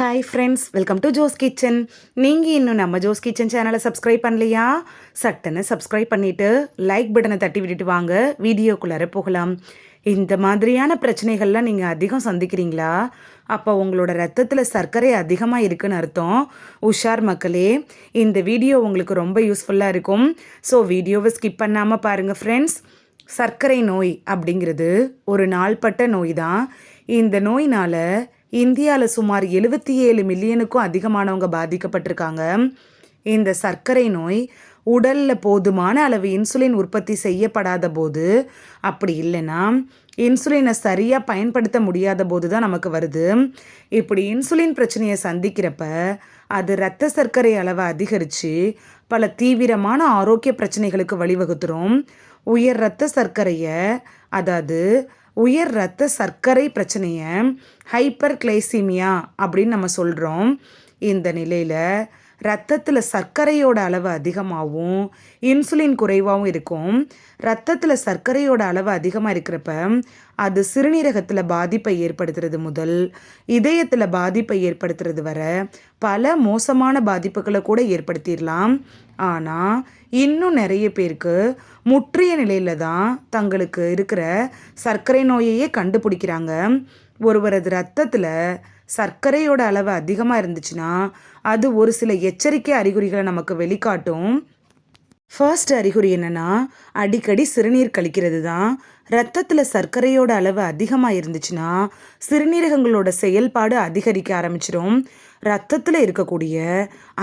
Hi friends welcome to Jo's kitchen நீங்கள் இன்னும் நம்ம ஜோஸ் கிச்சன் சேனலை சப்ஸ்கிரைப் பண்ணலையா? சட்டுன்னு சப்ஸ்கிரைப் பண்ணிவிட்டு லைக் பட்டனை தட்டி விட்டுட்டு வாங்க. வீடியோக்குள்ளார போகலாம். இந்த மாதிரியான பிரச்சனைகள்லாம் நீங்கள் அதிகம் சந்திக்கிறீங்களா? அப்போ உங்களோட ரத்தத்தில் சர்க்கரை அதிகமாக இருக்குன்னு அர்த்தம். உஷார் மக்களே இந்த வீடியோ உங்களுக்கு ரொம்ப யூஸ்ஃபுல்லாக இருக்கும். ஸோ வீடியோவை ஸ்கிப் பண்ணாமல் பாருங்கள் ஃப்ரெண்ட்ஸ் சர்க்கரை நோய் அப்படிங்கிறது ஒரு நாள்பட்ட நோய் தான். இந்த நோயினால் இந்தியாவில் சுமார் எழுபத்தி ஏழு மில்லியனுக்கும் அதிகமானவங்க பாதிக்கப்பட்டிருக்காங்க. இந்த சர்க்கரை நோய் உடலில் போதுமான அளவு இன்சுலின் உற்பத்தி செய்யப்படாத போது அப்படி இல்லைன்னா இன்சுலினை சரியாக பயன்படுத்த முடியாத போது தான் நமக்கு வருது. இப்படி இன்சுலின் பிரச்சனையை சந்திக்கிறப்ப அது இரத்த சர்க்கரை அளவை அதிகரித்து பல தீவிரமான ஆரோக்கிய பிரச்சனைகளுக்கு வழிவகுத்துரும். உயர் இரத்த சர்க்கரையை அதாவது உயர் இரத்த சர்க்கரை பிரச்சனையை ஹைப்பர் கிளைசிமியா அப்படின்னு நம்ம சொல்கிறோம் இந்த நிலையில் ரத்தத்தில் சர்க்கரையோட அளவு அதிகமாகவும் இன்சுலின் குறைவாகவும் இருக்கும். ரத்தத்தில் சர்க்கரையோட அளவு அதிகமாக இருக்கிறப்ப அது சிறுநீரகத்தில் பாதிப்பை ஏற்படுத்துறது முதல். இதயத்தில் பாதிப்பை ஏற்படுத்துறது வர பல மோசமான பாதிப்புகளை கூட ஏற்படுத்திடலாம். ஆனால் இன்னும் நிறைய பேருக்கு முற்றிய நிலையில் தான் தங்களுக்கு இருக்கிற சர்க்கரை நோயையே கண்டுபிடிக்கிறாங்க. ஒருவரது ரத்தத்தில் சர்க்கரையோட அளவு அதிகமாக இருந்துச்சுன்னா அது ஒரு சில எச்சரிக்கை அறிகுறிகளை நமக்கு வெளிக்காட்டும். ஃபர்ஸ்ட் அறிகுறி என்னென்னா அடிக்கடி சிறுநீர் கழிக்கிறது தான் ரத்தத்தில் சர்க்கரையோட அளவு அதிகமாக இருந்துச்சுன்னா சிறுநீரகங்களோட செயல்பாடு அதிகரிக்க ஆரம்பிச்சிடும் ரத்தத்தில் இருக்கக்கூடிய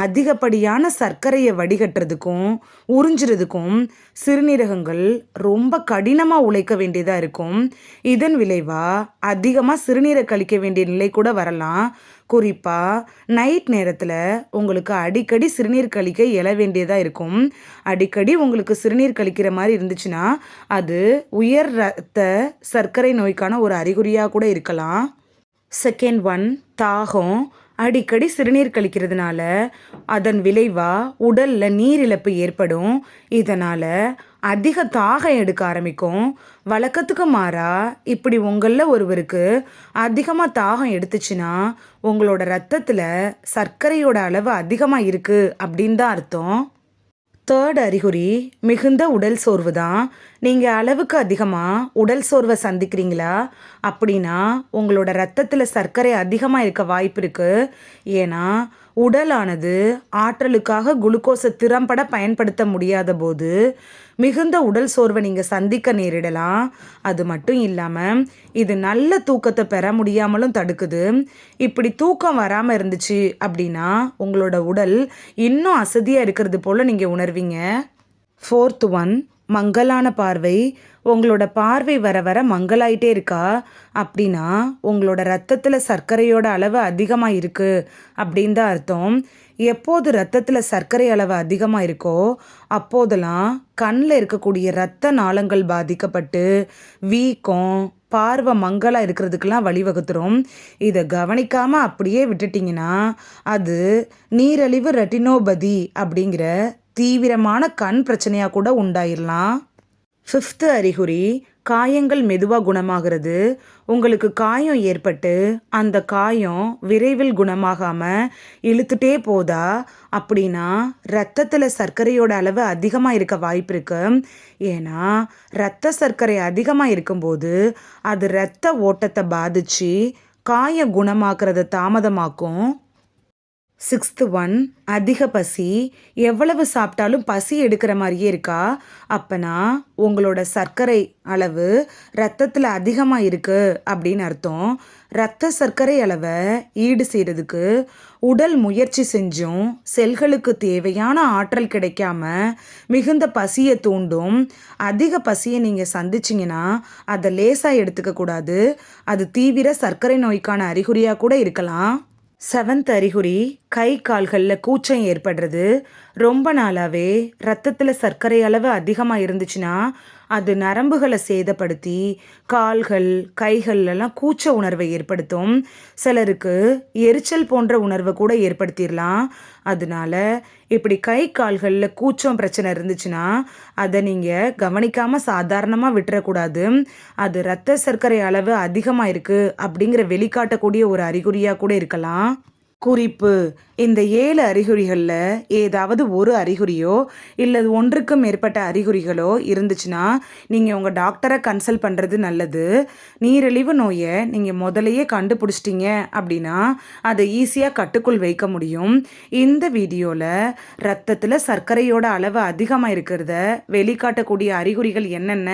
அதிகப்படியான சர்க்கரையை வடிகட்டுறதுக்கும் உறிஞ்சுறதுக்கும் சிறுநீரகங்கள் ரொம்ப கடினமாக உழைக்க வேண்டியதாக இருக்கும். இதன் விளைவாக அதிகமாக சிறுநீரை கழிக்க வேண்டிய நிலை கூட வரலாம். குறிப்பாக நைட் நேரத்தில் உங்களுக்கு அடிக்கடி சிறுநீர் கழிக்க எழ வேண்டியதாக இருக்கும். அடிக்கடி உங்களுக்கு சிறுநீர் கழிக்கிற மாதிரி இருந்துச்சுன்னா அது உயர் ரத்த சர்க்கரை நோய்க்கான ஒரு அறிகுறியாக கூட இருக்கலாம். செகண்ட் ஒன் தாகம். அடிக்கடி சிறுநீர் கழிக்கிறதுனால அதன் விளைவாக உடலில் நீரிழப்பு ஏற்படும். இதனால் அதிக தாகம் எடுக்க ஆரம்பிக்கும். வழக்கத்துக்கு மாறாக இப்படி உங்களில் ஒருவருக்கு அதிகமாக தாகம் எடுத்துச்சுன்னா உங்களோட ரத்தத்தில் சர்க்கரையோட அளவு அதிகமாக இருக்குது அப்படின்னு தான் அர்த்தம். தேர்ட் அறிகுறி மிகுந்த உடல் சோர்வு தான் நீங்கள் அளவுக்கு அதிகமாக உடல் சோர்வை சந்திக்கிறீங்களா? அப்படின்னா உங்களோட ரத்தத்தில் சர்க்கரை அதிகமாக இருக்க வாய்ப்பு இருக்குது ஏன்னா உடலானது ஆற்றலுக்காக குளுக்கோஸை திறம்பட பயன்படுத்த முடியாத போது மிகுந்த உடல் சோர்வை நீங்கள் சந்திக்க நேரிடலாம். அது மட்டும் இல்லாமல் இது நல்ல தூக்கத்தை பெற முடியாமலும் தடுக்குது. இப்படி தூக்கம் வராமல் இருந்துச்சு அப்படின்னா உங்களோட உடல் இன்னும் அசதியாக இருக்கிறது போல் நீங்கள் உணர்வீங்க. ஃபோர்த் ஒன் மங்கலான பார்வை. உங்களோட பார்வை வர வர மங்கலாயிட்டே இருக்கா? அப்படின்னா உங்களோட ரத்தத்தில் சர்க்கரையோட அளவு அதிகமாக இருக்குது அப்படின்னு தான் அர்த்தம். எப்போது ரத்தத்தில் சர்க்கரை அளவு அதிகமாக இருக்கோ அப்போதெல்லாம் கண்ணில் இருக்கக்கூடிய இரத்த நாளங்கள் பாதிக்கப்பட்டு வீக்கம் பார்வை மங்கலாக இருக்கிறதுக்கெல்லாம் வழிவகுத்துரும். இதை கவனிக்காமல் அப்படியே விட்டுட்டிங்கன்னா அது நீரழிவு ரெட்டினோபதி அப்படிங்கிற தீவிரமான கண் பிரச்சனையாக கூட உண்டாயிடலாம் ஃபிஃப்த்து அறிகுறி காயங்கள் மெதுவாக குணமாகிறது. உங்களுக்கு காயம் ஏற்பட்டு அந்த காயம் விரைவில் குணமாகாமல் இழுத்துட்டே போதா? அப்படின்னா ரத்தத்தில் சர்க்கரையோட அளவு அதிகமாக இருக்க வாய்ப்பு இருக்கு. ஏன்னா ரத்த சர்க்கரை அதிகமாக இருக்கும்போது அது ரத்த ஓட்டத்தை பாதித்து காயம் குணமாக்குறத தாமதமாக்கும் சிக்ஸ்த்து ஒன் அதிக பசி. எவ்வளவு சாப்பிட்டாலும் பசி எடுக்கிற மாதிரியே இருக்கா? அப்போனா உங்களோட சர்க்கரை அளவு ரத்தத்தில் அதிகமாக இருக்குது அப்படின்னு அர்த்தம். ரத்த சர்க்கரை அளவை ஈடு செய்கிறதுக்கு உடல் முயற்சி செஞ்சும் செல்களுக்கு தேவையான ஆற்றல் கிடைக்காம மிகுந்த பசியை தூண்டும். அதிக பசியை நீங்கள் சந்திச்சிங்கன்னா அதை லேசாக எடுத்துக்கக்கூடாது. அது தீவிர சர்க்கரை நோய்க்கான அறிகுறியாக கூட இருக்கலாம். செவன்த் அறிகுறி கை கால்களில் கூச்சம் ஏற்படுறது. ரொம்ப நாளாகவே ரத்தத்தில் சர்க்கரை அளவு அதிகமாக இருந்துச்சுன்னா அது நரம்புகளை சேதப்படுத்தி கால்கள் கைகள்லாம் கூச்ச உணர்வை ஏற்படுத்தும். சிலருக்கு எரிச்சல் போன்ற உணர்வை கூட ஏற்படுத்திடலாம் அதனால இப்படி கை கால்களில் கூச்சம் பிரச்சனை இருந்துச்சுன்னா அதை நீங்கள் கவனிக்காமல் சாதாரணமாக விட்டுறக்கூடாது. அது ரத்த சர்க்கரை அளவு அதிகமாக இருக்குது அப்படிங்கிற வெளிக்காட்டக்கூடிய ஒரு அறிகுறியாக கூட இருக்கலாம். குறிப்பு. இந்த ஏழு அறிகுறிகளில் ஏதாவது ஒரு அறிகுறியோ இல்லை ஒன்றுக்கு மேற்பட்ட அறிகுறிகளோ இருந்துச்சுன்னா நீங்கள் உங்கள் டாக்டரை கன்சல்ட் பண்ணுறது நல்லது. நீரிழிவு நோயை நீங்கள் முதலையே கண்டுபிடிச்சிட்டிங்க அப்படின்னா அதை ஈஸியாக கட்டுக்குள் வைக்க முடியும். இந்த வீடியோவில் ரத்தத்தில் சர்க்கரையோட அளவு அதிகமாக இருக்கிறத வெளிக்காட்டக்கூடிய அறிகுறிகள் என்னென்ன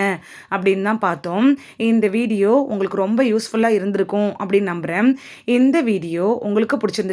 அப்படின்னு தான் பார்த்தோம். இந்த வீடியோ உங்களுக்கு ரொம்ப யூஸ்ஃபுல்லாக இருந்திருக்கும் அப்படின்னு நம்புகிறேன் இந்த வீடியோ உங்களுக்கு பிடிச்சிருந்து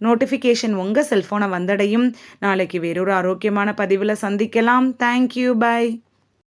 நோட்டிஃபிகேஷன் உங்கள் செல்ஃபோனை வந்தடையும். நாளைக்கு வேறொரு ஆரோக்கியமான பதிவில் சந்திக்கலாம். Thank you bye